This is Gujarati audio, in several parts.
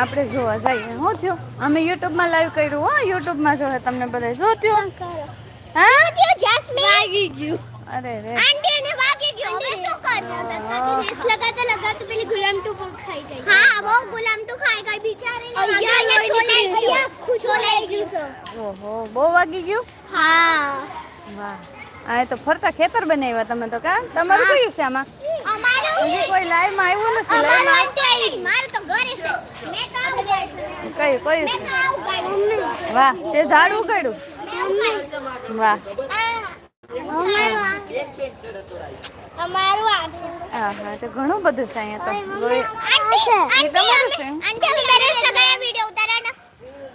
આપણે જોવા જઈએ. હું થયું અમે યુટ્યુબમાં લાઈવ કર્યું. હો યુટ્યુબમાં જો તમને બધા શું થયું હા? વાગી ગયું. અરે રે. આંટી ને વાગી ગયો. હવે શું કરશું? રેસ લગાતા લગાતા પેલી ગુલામ ટુ ખાઈ ગઈ. હા બહુ ગુલામ ટુ ખાઈ ગઈ. બિચારી અહીંયા છોલાઈ ગઈ છોલાઈ ગયું. ઓહો બહુ વાગી ગયું? હા. વાહ. આ તો ફરતા ખેતર બનાવ્યા તમે તો કા? તમારું કયું છે આમાં? હજી કોઈ લાઈવમાં આવ્યું નથી મારું તો ઘરે છે. મેં તો કયું કયું છે તો આવું ગાડ્યું વાહ તે ઝાડ ઉગાડ્યું? વાહ. હા. હા ઘણું બધું છે અહીંયા તો.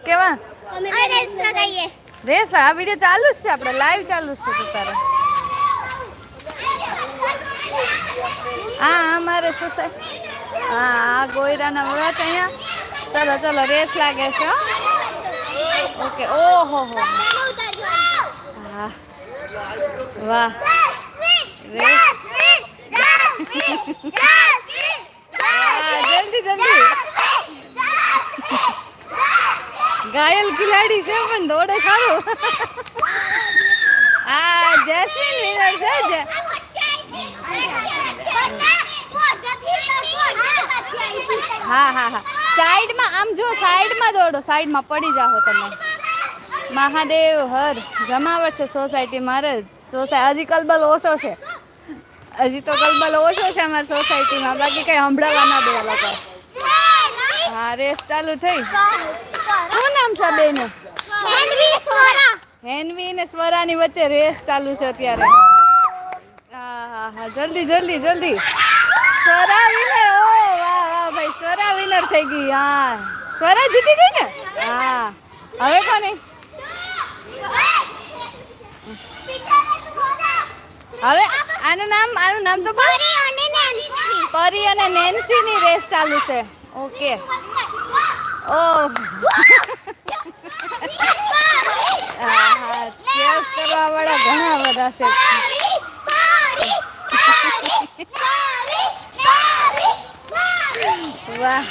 કેવા? રેસ આ વીડિયો ચાલુ જ છે આપણે લાઈવ ચાલુ જ છે તારે. હા અમારે સોસાય હા આ ગોયરાના વ્રત અહીંયા. ચલો ચલો રેસ લાગે છે ઓકે. ઓહો હો. હા. વાહ. રેસ. જલ્દી જલ્દી. ઘાયલ ખિલાડી છે પણ દોડે સારું. આ જેસ્મિન વિનર છે હા હા હા. સાઈડમાં, આમ જો સાઈડમાં દોડો, સાઈડમાં પડી જાઓ તમે. મહાદેવ હર, જમાવટ છે સોસાયટી મારે. સોસાય હજી કલબલ ઓછો છે. હજી તો કલબલ ઓછો છે અમારી સોસાયટીમાં. બાકી કઈ સંભળાવવા ના દે લોકો. હા, રેસ ચાલુ થઈ. શું નામ છે બેનું? હેનવી ને સ્વરાની વચ્ચે રેસ ચાલુ છે અત્યારે. હા હા હા જલ્દી જલ્દી જલ્દી. સ્વરા વિનર ઓ વાહ વાહ ભાઈ સ્વરા વિનર થઈ ગઈ હા. સ્વરા જીતી ગઈ ને? હા. હવે કોને? હવે આનું નામ આનું નામ તો પરી અને નેન્સી. ની રેસ ચાલુ છે. ઓકે. હા ચેસ કરવા વાળા ઘણા બધા છે વાહ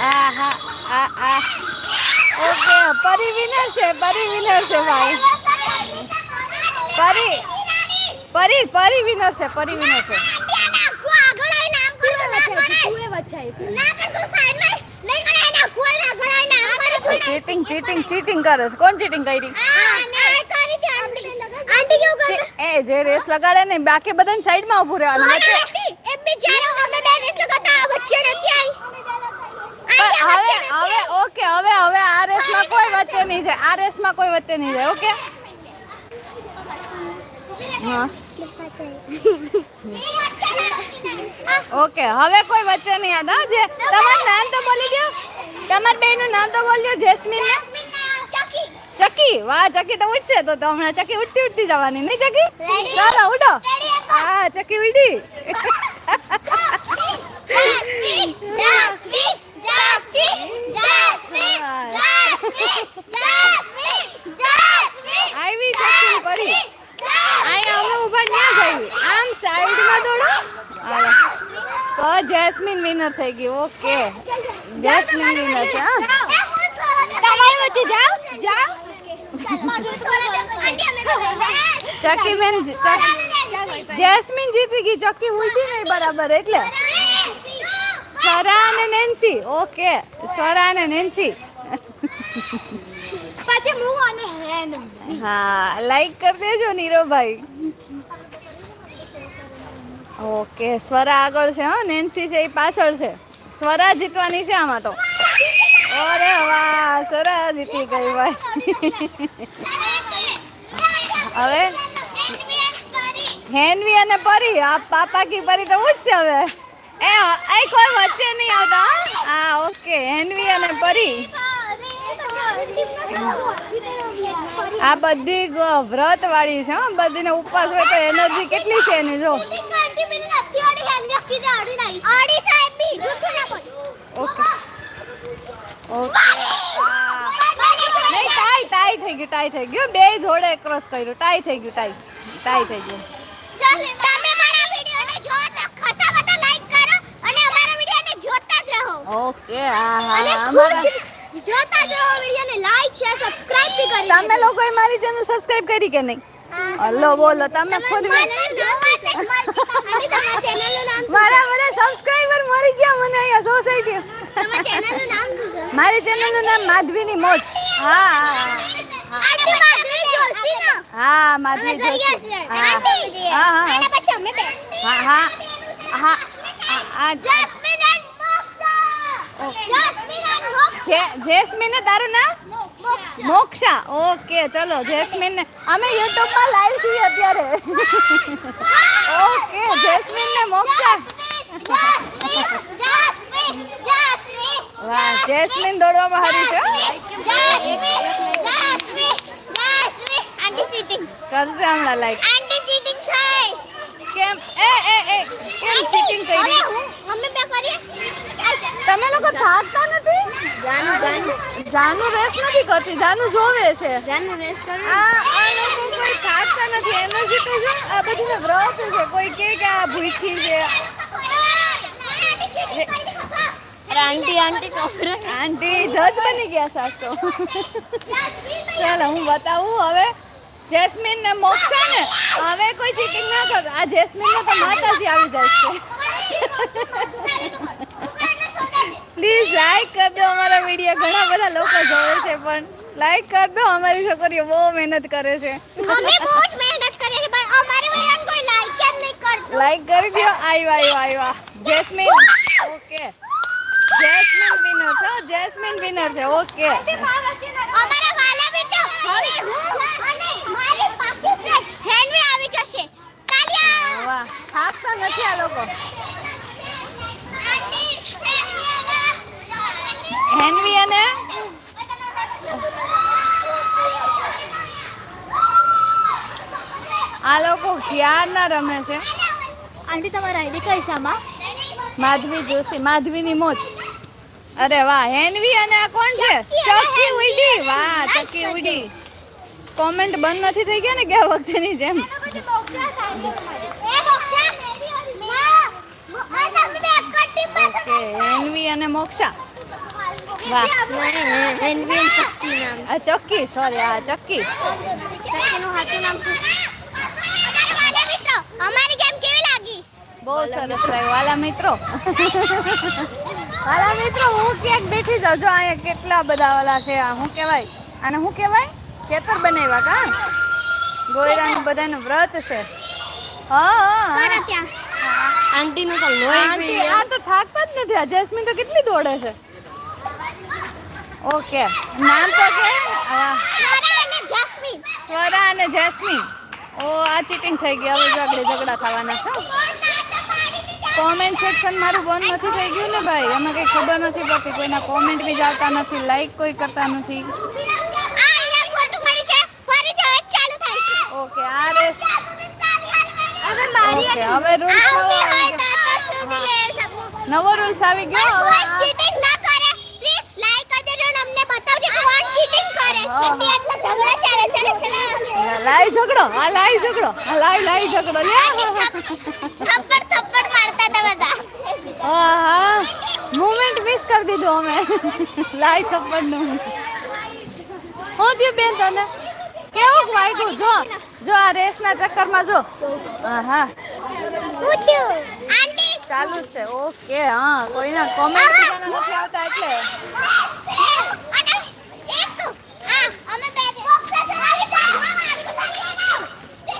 આ આ આ ઓકે પરી છે પરી છે ભાઈ પરી પરી પરી વિનર છે પરી વિનર છે ચીટિંગ ચીટિંગ ચીટિંગ કરે છે. કોણ ચીટિંગ કરી? એ જે રેસ લગાડે ને બાકી બધાને સાઈડમાં ઊભું રહેવાનું. હવે હવે ઓકે હવે હવે આ રેસમાં કોઈ વચ્ચે નહીં જાય. આ રેસમાં કોઈ વચ્ચે નહીં જાય ઓકે હા. ઓકે હવે કોઈ વચ્ચે નહીં યાદ. હા જે તમારું નામ તો બોલી દો તમારા બેનનું નામ તો બોલ્યો જેસ્મીન ને? ચકી. વાહ ચકી તો ઉઠશે તો તો હમણાં ચકી ઉઠતી ઉઠતી જવાની નહીં ચકી? ચાલો ઉડો. હા ચકી ઉડી. આવી ચકી પડી. અહીંયા અમે ઊભા ન્યા જઈએ. આમ સાઈડમાં દોડો. હાલો. તો જેસ્મિન વિનર થઈ ગઈ ઓકે જેસ્મિન વિનર છે હા. તમારી વચ્ચે જાઓ જાઓ ચકી બેન જેસ્મિન જીતી ગઈ ચકી ઉલટી નહીં બરાબર એટલે. સ્વરા અને નેન્સી ઓકે સ્વરા અને નેન્સી. પછી હું અને હેન. હા લાઈક કરી દેજો નીરોભાઈ ઓકે, સ્વરા આગળ છે, હા, નેન્સી છે એ પાછળ છે. સ્વરા જીતવાની છે આમાં તો. અરે વાહ, સ્વરા જીતી ગઈ ભાઈ. હવે? હેનવી અને પરી, આ પાપા કી પરી તો ઉઠશે હવે. એ કોઈ વચ્ચે નહીં આવતા? હા. ઓકે, હેનવી અને પરી. આ બધી વ્રત વાળી છે હા. બધીને ઉપવાસ હોય તો એનર્જી કેટલી છે એની જો. ઓકે. ટાઈ ટાઈ થઈ ગયું ટાઈ થઈ ગયું. બે જોડે ક્રોસ કર્યું. ટાઈ થઈ ગયું ટાઈ. ટાઈ થઈ ગયું. ઓકે હા હા અમારા જોતા જો વિડિયોને લાઈક શેર સબસ્ક્રાઇબ બી કરી તમે લોકોએ મારી ચેનલ સબસ્ક્રાઇબ કરી કે નહીં? હલો બોલો તમે ખુદ મારા બધા સબસ્ક્રાઇબર મળી ગયા મને અહીંયા સોસાયટી મારી ચેનલનું નામ માધવીની મોજ. હા હા માધવી જોશી હા હા. હા હા હા. હા હા. જે જેસ્મીન ને તારું નામ? મોક્ષા. ઓકે ચલો જેસ્મિન ને અમે યુટ્યુબમાં લાઈવ છીએ અત્યારે. ઓકે જેસ્મિન ને મોક્ષા. વાહ જેસ્મિન દોડવામાં હારી છે. કરશે હમણાં લાઈક કેમ એ એ એ કેમ ચીટિંગ કરી? તમે લોકો થાકતા નથી? જાનુ રેસ નથી કરતી જાનુ જોવે છે. આ આ લોકો કોઈ થાકતા નથી. એનર્જી તો જો આ બધી વ્રત છે? કોઈ કે કે આ ભૂખી છે. આંટી આંટી કોબરા આંટી જજ બની ગયા આજ તો. ચાલો હું બતાવું હવે. જેસ્મીન ને મોક્ષા ને હવે કોઈ ચીટિંગ ના કર આ જેસ્મીન ને તો માતાજી આવી જાય છે. પ્લીઝ લાઈક કર દો અમારા વીડિયો ઘણા બધા લોકો જોવે છે પણ લાઈક કર દો અમારી છોકરીઓ બહુ મહેનત કરે છે. મમ્મી બહુ જ મહેનત કરે છે પણ અમારી વીડિયો કોઈ લાઈક જ નહીં કરતું. લાઈક કરી દો આયો આયો આયો જેસ્મીન ઓકે. જેસ્મીન વિનર છે જેસ્મીન વિનર છે ઓકે. હવે હું અને મારી પાકી ફ્રેન્ડ હેનવી આવી જશે. કાલિયા! વાહ થાકતા નથી આ લોકો. હેનવી અને? આ લોકો ક્યારના રમે છે? આંટી તમારા આઈડી કઈ છે માધવી જોશી માધવીની મોજ. અરે વાહ હેનવી અને આ કોણ છે? ચક્કી ઉડી. વાહ ચક્કી ઉડી. કોમેન્ટ બંધ નથી થઈ ગયા ને ગયા વખતેની જેમ? ઓકે હેનવી અને મોક્ષા. વાહ. આ ચક્કી સોરી આ ચક્કી. અમારી ગેમ કેવી લાગી? બહુ સરસ લાગ્યું. વાલા મિત્રો. વાલા મિત્રો હું ક્યાંક બેઠી જાઉં. જો અહીંયા કેટલા બધા વાલા છે આ શું કહેવાય? આને શું કહેવાય? ખેતર બનાવ્યા કા? ગોયરાનું બધાનું વ્રત છે. આંટીનું તો આંટી આ તો થાકતા જ નથી. આ જેસ્મીન તો કેટલી દોડે છે. ઓકે. નામ તો કે? સ્વરા અને જસ્મીન. ઓ આ ચીટિંગ થઈ ગઈ. હવે આગળ ઝઘડા થવાના છે. કોમેન્ટ સેક્શન મારું બંધ નથી થઈ ગયું ને ભાઈ એમાં કંઈ ખબર નથી પડતી કોઈના કોમેન્ટ બી આવતા નથી લાઈક કોઈ કરતા નથી ઓકે આ રેસ હવે ઓકે હવે રૂલ્સ નવો લઈ રૂલ્સ આવી ગયો હવે લાઈ કરે હા. આટલા ઝઘડા ઝઘડો આ લાઈ ઝઘડો ઝઘડો લે હતા બધા હા મુમેન્ટ મિસ કરી દીધું અમે. લાઈવ થપ્પડનું હું થયું બેન તને? કેવું વાગ્યું? જો જો આ રેસના ચક્કરમાં જો. હા ચાલુ છે ઓકે હા કોઈના કોમેન્ટ નથી આવતા એટલે અને એક તો આ અમે બે બોક્સર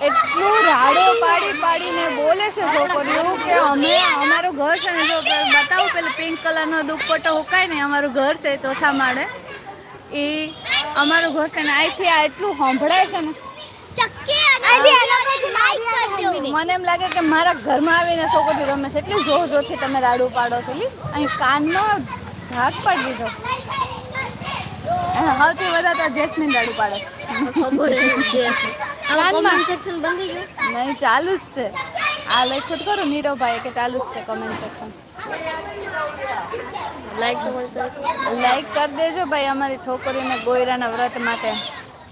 એટલું રાડો પાડી પાડીને બોલે છે છોકરીઓ કે અમે અમારું ઘર છે ને જો બતાવું પેલું પિંક કલરનો દુપટ્ટો હુકાય ને અમારું ઘર છે ચોથા માળે. એ અમારું ઘર છે ને અહીંથી આ એટલું સંભળાય છે ને. મને એમ લાગે કે મારા ઘરમાં આવીને છોકરી રમે છે. એટલી જોર જોરથી તમે રાડું પાડો છો અહીં કાનનો ઢાક પાડી દીધો. સૌથી વધારે તો જેસ્મીન રાડું પાડે. કોમેન્ટ સેક્શન બંધ થઈ ગયું નહીં ચાલુ જ છે. આ લખ્યું ખરું નીરવભાઈ કે ચાલુ જ છે કમેન્ટ સેક્શન લાઈક કરે લાઈક કરી દેજો ભાઈ અમારી છોકરીને ગોયરાના વ્રત માટે.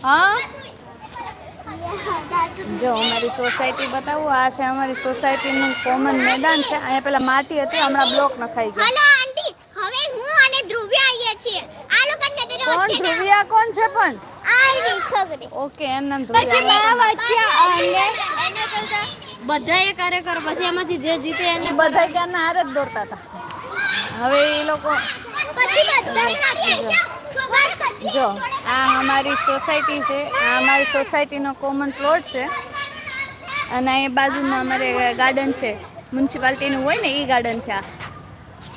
હા? જો અમારી સોસાયટી બતાવું. આ છે અમારી સોસાયટીનું કોમન મેદાન છે. અહીંયા પેલા માટી હતી હમણાં બ્લોક નખાઈ ગયો હલો આંટી. હવે અને ધ્રુવ્ય આવીએ છીએ. આ લોકો ને તો કોણ? ધ્રુવિયા કોણ છે પણ? આઈરી છોકરી ઓકે એમ નામ પછી ધ્રુવિયા. વચ્ચે અને એના બધા એ કાર્યકર પછી એમાંથી જે જીતે એને એ બધા ક્યારના હારે જ દોરતા હતા. હવે એ લોકો પછી બધા જો આ અમારી સોસાયટી છે. આ અમારી સોસાયટીનો કોમન પ્લોટ છે. અને એ બાજુમાં અમારે ગાર્ડન છે. મ્યુનિસિપાલિટીનું હોય ને એ ગાર્ડન છે આ.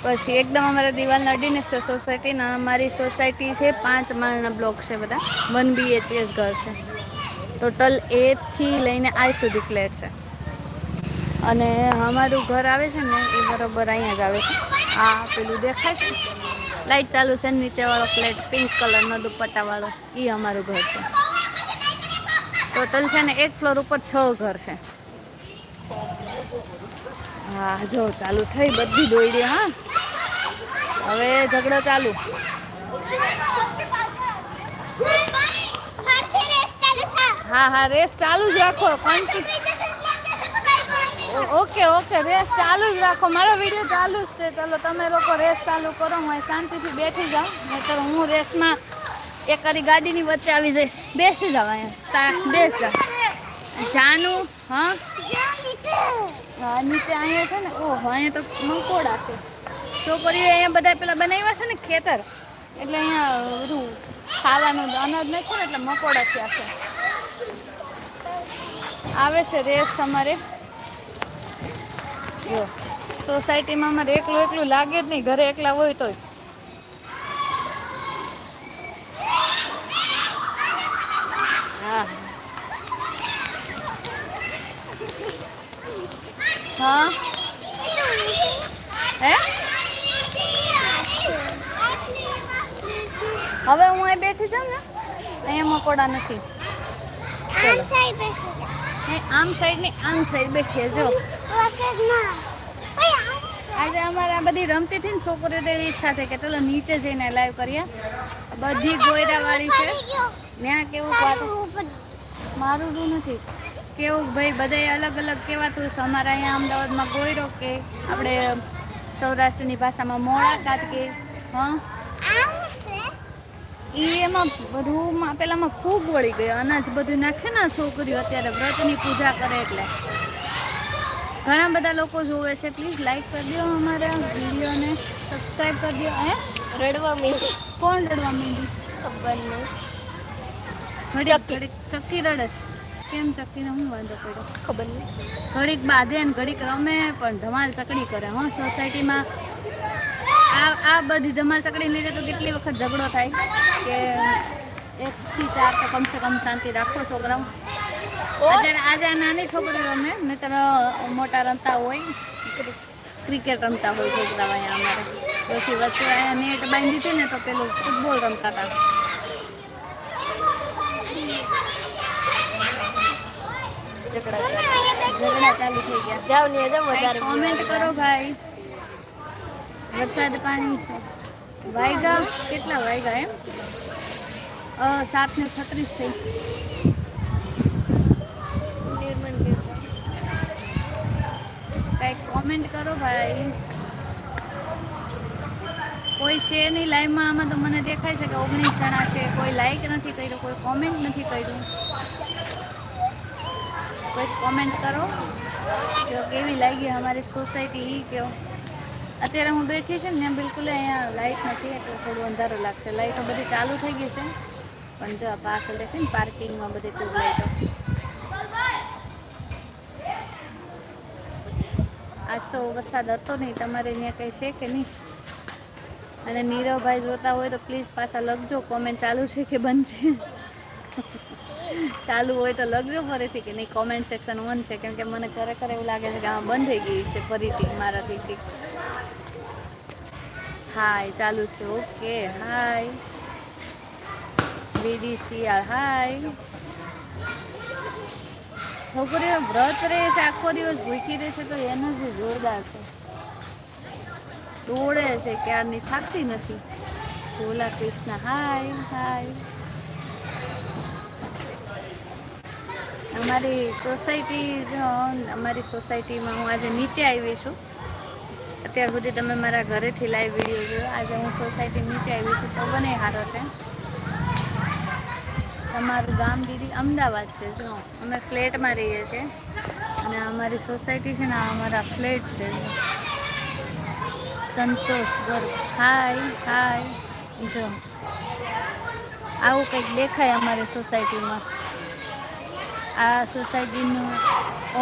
પછી એકદમ અમારા દિવાલ અડીને છે, સોસાયટીના. અમારી સોસાયટી છે, પાંચ માળના બ્લોક છે બધા. વન બીએચએસ ઘર છે. ટોટલ એથી લઈને આ સુધી ફ્લેટ છે. અને અમારું ઘર આવે છે ને, એ બરાબર અહીંયા જ આવે છે. આ પેલું દેખાય છે? લાઇટ ચાલુ છે, નીચેવાળો ફ્લેટ પિંક કલરનો દુપટ્ટાવાળો એ અમારું ઘર છે. ટોટલ છે ને, એક ફ્લોર ઉપર છ ઘર છે. હા, જો, ચાલુ થઈ બધી દોડી હા. હવે ઝઘડો ચાલુ. હા હા, રેસ ચાલુ જ રાખો ઓકે ઓકે, રેસ ચાલુ જ રાખો. મારો વીડિયો ચાલુ જ છે. ચાલો, તમે લોકો રેસ ચાલુ કરો, હું શાંતિથી બેઠી જાઉં. નહીતર હું રેસમાં એક કરી ગાડીની વચ્ચે આવી જઈશ. બેસી જાવ અહીંયા. બેસ જા જાનું હા, નીચે અહીંયા છે ને. ઓહો, અહીંયા તો મકોડા છે. છોકરીઓ અહીંયા બધા પેલા બનાવ્યા છે ને ખેતર. એટલે અહીંયા બધું ખાવાનું અનાજ નાખ્યું એટલે મકોડા થયા છે. આવે છે રેસ અમારે. જો, સોસાયટીમાં અમારે એકલું એકલું લાગે જ નહીં, ઘરે એકલા હોય હા હા. હે? હવે હું અહીં બેઠી છું ને અહીંયા મકોડા નથી. એ આમ સાઈડ ને આમ સાઈડ બેઠી જો. આજે અમારે આ બધી રમતી હતી ને છોકરીઓ તો એવી ઈચ્છા થઈ કે ચલો નીચે જઈને લાઈવ કરીએ. બધી ગોયરા વાળી છે. ત્યાં કેવું પાટું મારું રૂ નથી. કેવું ભાઈ બધાય અલગ અલગ કહેવાતું છે અમારા અહીંયા અમદાવાદમાં ગોયરો કે આપણે સૌરાષ્ટ્રની ભાષામાં મોળા કાત કે હા? ઈ એમાં રૂમાં પેલામાં ફૂગ વળી ગયો. અનાજ બધું નાખે ને છોકરીઓ અત્યારે વ્રતની પૂજા કરે એટલે. ઘણા બધા લોકો જોવે છે. પ્લીઝ લાઈક કરી દો અમારા વિડીયોને. સબસ્ક્રાઈબ કરી દો. હે? રડવા મીંડી. કોણ રડવા મીંડી ખબર નહીં. ઘડીક ઘડીક ચક્કી રડસ કેમ ચક્કીને હું વાંધો પડ્યો? ખબર નહીં. ઘડીક બાંધે ને ઘડીક રમે પણ ધમાલ ચકડી કરે હો સોસાયટીમાં આ આ બધી ધમાલ ચકડી લીધે તો કેટલી વખત ઝઘડો થાય કે એકથી ચાર તો કમસે કમ શાંતિ રાખો છોકરાઓ. અત્યારે આજે આ નાની છોકરી રમે નહીતર મોટા રમતા હોય ક્રિકેટ રમતા હોય છોકરાઓ અહીંયા અમારે. પછી વચ્ચે અહીંયા નેટ બાંધી છે ને તો પેલું ફૂટબોલ રમતા હતા. ઝઘડા ચાલુ. ઝઘડા ચાલુ થઈ ગયા. જાવ ને વધારે. કોમેન્ટ કરો ભાઈ. વરસાદ પાણી છે. વાયગા, કેટલા વાયગા એમ? અ, સાત ને છત્રીસ થઈ. કંઈક કોમેન્ટ કરો ભાઈ. કોઈ છે નહીં લાઈવમાં આમાં તો મને દેખાય છે કે ઓગણીસ જણા છે. કોઈ લાઈક નથી કર્યું, કોઈ કોમેન્ટ નથી કર્યું. કોઈ કોમેન્ટ કરો. કેવી લાગી અમારી સોસાયટી એ કયો? અત્યારે હું બેઠી છે ને ત્યાં બિલકુલ અહીંયા લાઇટ નથી, એટલે થોડું અંધારો લાગશે. લાઇટો બધી ચાલુ થઈ ગઈ છે. પણ જો આ પાછળ દેખે ને પાર્કિંગમાં બધી ટ્યુબ લાઇટો આજ તો વરસાદ હતો નહીં, તમારે ત્યાં કંઈ છે કે નહીં? અને નીરવભાઈ જોતા હોય તો પ્લીઝ પાછા લખજો કોમેન્ટ ચાલુ છે કે બંધ છે? ચાલુ હોય તો લખજો ફરીથી કે નહીં કોમેન્ટ સેક્શન ઓન છે. કેમ કે મને ખરેખર એવું લાગે છે કે આ બંધ થઈ ગઈ છે ફરીથી, મારાથી. હાય ચાલુ છે. ઓકે હાય બીડીસીઆર હાય છોકરીઓ વ્રત રહે છે, આખો દિવસ ભૂખી રહે છે, તો એનર્જી જોરદાર છે. દોડે છે, ક્યારની થાકતી નથી. ભોલા કૃષ્ણ હાય હાય અમારી સોસાયટી જો, અમારી સોસાયટીમાં હું આજે નીચે આવી છું. અત્યાર સુધી તમે મારા ઘરેથી લાઈવ વીડિયો જોયો. આજે હું સોસાયટી નીચે આવી છું તો બને સારો છે. તમારું ગામ દીદી અમદાવાદ છે, જો. અમે ફ્લેટમાં રહીએ છીએ. અને અમારી સોસાયટી છે ને અમારા ફ્લેટ છે. સંતોષ ગર્ગ હાય હાય જો. આવું કંઈક દેખાય અમારી સોસાયટીમાં આ સોસાયટીનું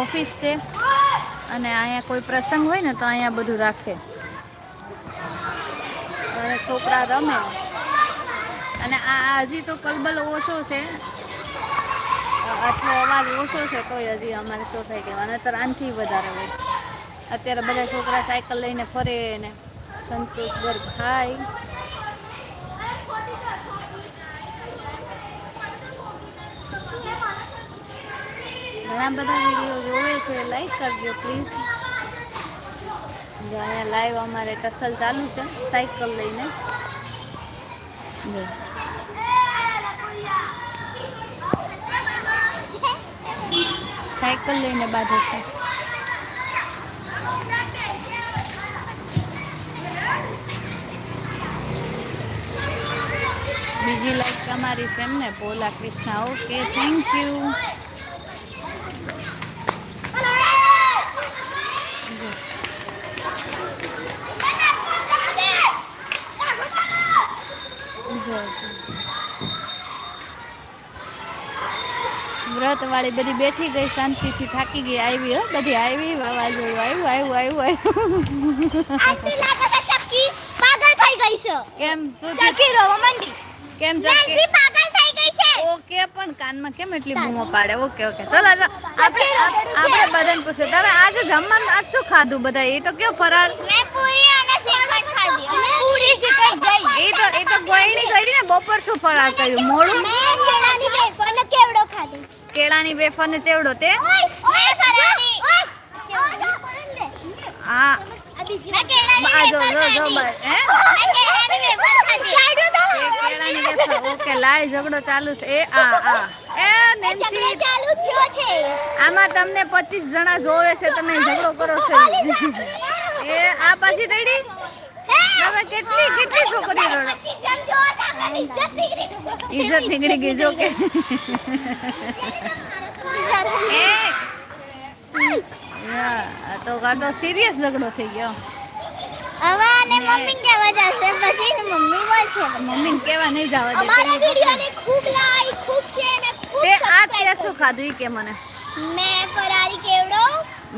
ઓફિસ છે. અને અહીંયા કોઈ પ્રસંગ હોય ને તો અહીંયા બધું રાખે. અને છોકરા રમે. અને આ હજી તો કલબલ ઓછો છે. આટલો અવાજ ઓછો છે તોય હજી અમારી સોસાયટીમાં નતર આનથી વધારે હોય. અત્યારે બધા છોકરા સાયકલ લઈને ફરે ને સંતોષગર ગર્ગ ઘણા બધા વીડિયો જોવે છે લાઈક કરજો પ્લીઝ જો અહીંયા લાઈવ અમારે ટસલ ચાલુ છે સાયકલ લઈને. સાયકલ લઈને બાજુ છે. બીજી લાઈક તમારી છે એમને, Bhola Krishna. Okay thank you વ્રત વાળી બધી બેઠી ગઈ શાંતિથી થાકી ગઈ આવી હો બધી આવી વાવાઝોડું આવ્યું આવ્યું આવ્યું ચક્કી પાગલ થઈ ગઈ છે કેમ? શું ચકી રહો મંડી. કેમ ચકી પાગલ થઈ ગઈ છે. ઓકે પણ કાનમાં કેમ એટલી બૂમો પાડે? Okay okay. ચલો આપણે આપણે બધાને પૂછ્યું તમે આજે જમવાનું આજ શું ખાધું બધા એ તો કયો ફરાળ? મેં પૂરી અને શ્રીખંડ ખાધી. અને પૂરી શ્રીખંડ ગઈ એ તો એ તો ગોયણી કરી ને બપોર શું ફરાળ કર્યું? મોડું? કેળાની વેફર ને ચેવડો તે? આ જો જો જો હે? ઓકે લાય ઝઘડો ચાલુ છે. એ આ આ. એ નેન્સી ચાલુ થયો છે. આમાં તમને 25 જણા જોવે છે તમે ઝઘડો કરો છો. એ આ પાછી તડી? તમે કેટલી કેટલી છોકરી રડો? ઇજ્જત નીકળી ગઈ જો કે. એ તો કા તો સિરિયસ ઝઘડો થઈ ગયો. હવે મમ્મી મમ્મી કહેવા જશે પછી મમ્મી બોલશે મમ્મીને કેવા નહીં જવા દે. અમારા વિડિયોને ખૂબ લાઈક ખૂબ શેર અને ખૂબ તે આ તે શું ખાધું કે મને? મેં ફરારી કેવડો?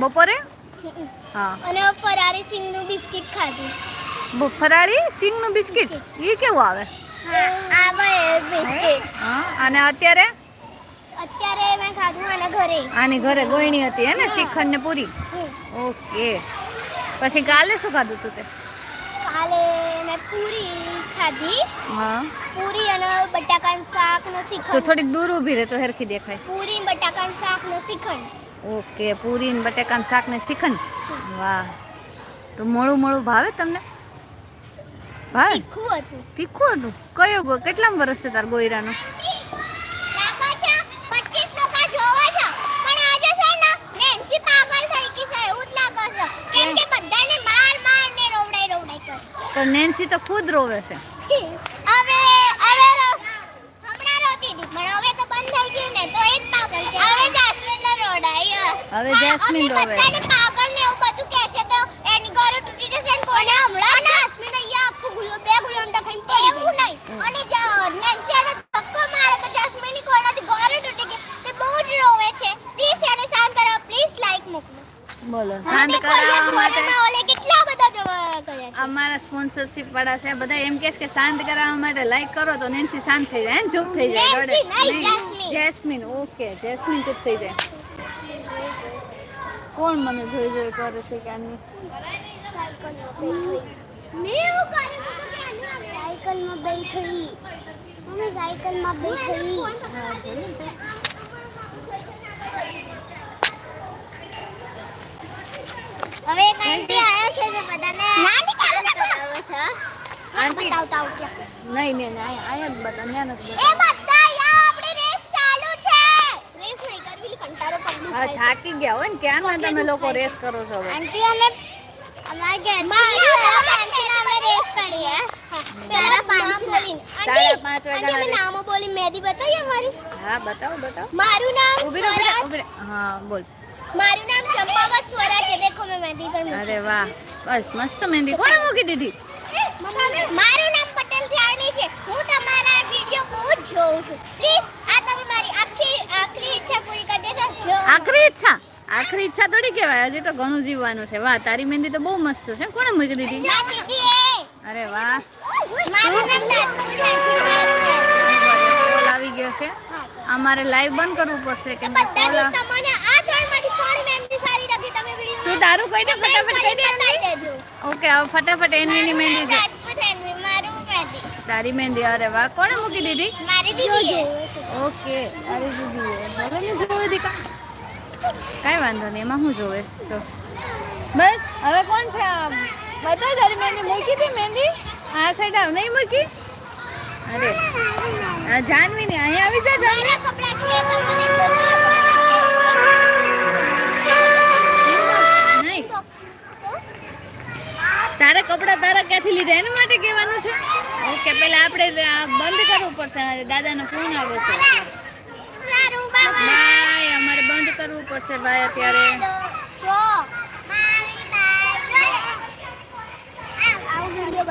બપોરે? હા. અને ફરારી સિંગનું બિસ્કિટ ખાધું. બ- ફરાળી સિંગનું બિસ્કિટ. ઈ કેવું આવે? અને અત્યારે? અત્યારે મેં ખાધું આના ઘરે. આની ઘરે ગોયણી હતી હે ને શ્રીખંડ ને પૂરી? ઓકે. પછી કાલે શું ખાધું તું તે? કાલે મેં પૂરી ખાધી. હા. પૂરી અને બટાકાનું શાક નો તો થોડીક દૂર ઊભી રહે તો હેરખી દેખાય. પૂરી બટાકાનું શાક નો શ્રીખંડ. ઓકે પૂરી ને બટેકાનું શાક ને શ્રીખંડ? વાહ. તો મોળું મોળું ભાવે તમને? ભાવે તીખું હતું. કયો ગો? કેટલા વર્ષ છે તાર ગોયરાનો? લાગે છે? 25 લોકો જોવે છે. પણ ને નેન્સી પાગલ થઈ ગઈ છે એવું જ લાગે છે. કેમ કે બધાને માર માર ને રોવડાઈ રોવડાઈ કરે. તો નેન્સી તો ખુદ રોવે છે. હવે હવે હમણાં રોતી હતી પણ હવે તો બંધ થઈ ગયું ને તો એ પાગલ છે. હવે જાસ્મીન રોડાય હવે જાસ્મીન રોવે છે. બધાને પાગલ ને એવું બધું કહે છે તો એની ઘરે તૂટી જશે ને કોને હમણાં જાસ્મીન અહીંયા આખું ગુલો બે ગુલામટા ખાઈને પડી એવું નહીં અને જ- નેન્સી એને ધક્કો મારે તો જાસ્મીનની કોઈનાથી ઘરે તૂટી ગઈ તે બહુ જ રોવે છે પ્લીઝ એને શાંત કરો પ્લીઝ લાઈક મોકલો બોલો શાંત કરાવવા માટે કોરોના ઓલે કેટલા બધા જવા કર્યા છે અમારા સ્પોન્સરશિપ વાળા છે બધા એમ કહે છે કે શાંત કરાવવા માટે લાઈક કરો તો નેન્સી શાંત થઈ જાય હે? ચૂપ થઈ જાય રડે નેન્સી નહીં, નહીં, જેસ્મીન. જેસ્મીન ઓકે જેસ્મીન ચૂપ થઈ જાય. કોણ મને જોઈ જોઈ કરે છે કે આની? મેં એવું કર્યું સાયકલમાં બેઠી. મમ્મી સાયકલમાં બેઠી. હવે એક આંટી આયા છે જે બધાને નાની ચાલુ રાખો છે? આંટી. બતાવતા આવું ત્યાં. નહીં નહીં નહીં, જ બધા ત્યાં નથી એ બધા બધા આપણી રેસ ચાલુ છે. રેસ નહીં કરવી કંટાળો પગલું હવે થાકી ગયા હોય ને ક્યાં ના તમે લોકો રેસ કરો છો હવે? આંટી અમે અમારે ઘેર મારું પેન્સિલ અમે રેસ કરીએ. સાડા પાંચ બોલીને. પાંચ આંટી, અમે race. નામો બોલી મહેંદી બતાવી અમારી. હા બતાવો બતાવો. મારું નામ ઊભી રહો, ઊભી રહો, સ્વરા ઊભી રહો. હા બોલ. મારું નામ ચંપાવત સ્વરા છે. દેખો મેં મહેંદી પર અરે વાહ. બસ મસ્ત મહેંદી કોણે મૂકી દીધી મારું નામ પટેલ થયાણી છે હું તમારા વિડિયો બહુ જ જોઉં છું પ્લીઝ આ તમે મારી આખી આખરી ઈચ્છા પૂરી કરી દેશો આખરી ઈચ્છા આખરી ઈચ્છા થોડી કહેવાય હજી તો ઘણું જીવવાનું છે વાહ તારી મહેંદી તો બહુ મસ્ત છે કોણે મૂકી દીધી અરે વાહ આવી ગયો છે અમારે લાઈવ બંધ કરવું પડશે કેમ કે કોલ બધાનું તમને આ ત્રણમાંથી કોણ મહેંદી સારી લાગી તમે વિડિયો તું તારું કહી દે ફટાફટ કહી દે ઓકે હવે ફટાફટ એનવીની મહેંદી છે. તારી મહેંદી અરે વાહ કોણે મૂકી દીધી? મારી દીદી ઓકે મારી દીદી ભલે ને જોવે દીકા કાંઈ? વાંધો નહીં એમાં હું જોવે તો બસ હવે કોણ છે બધા તારી મહેંદી. મૂકી હતી મહેંદી? આ સાઈડ આવ નહીં મૂકી? અરે આ જાનવીની અહીંયા આવી જા જાનવી. તારા કપડાં તારા ક્યાંથી લીધા? એના માટે કહેવાનું છે? ઓકે, પહેલા આપણે આ બંધ કરવું પડશે. દાદાનો ફોન આવે છે ભાઈ અમારે બંધ કરવું પડશે ભાઈ અત્યારે. આવું વિડિયો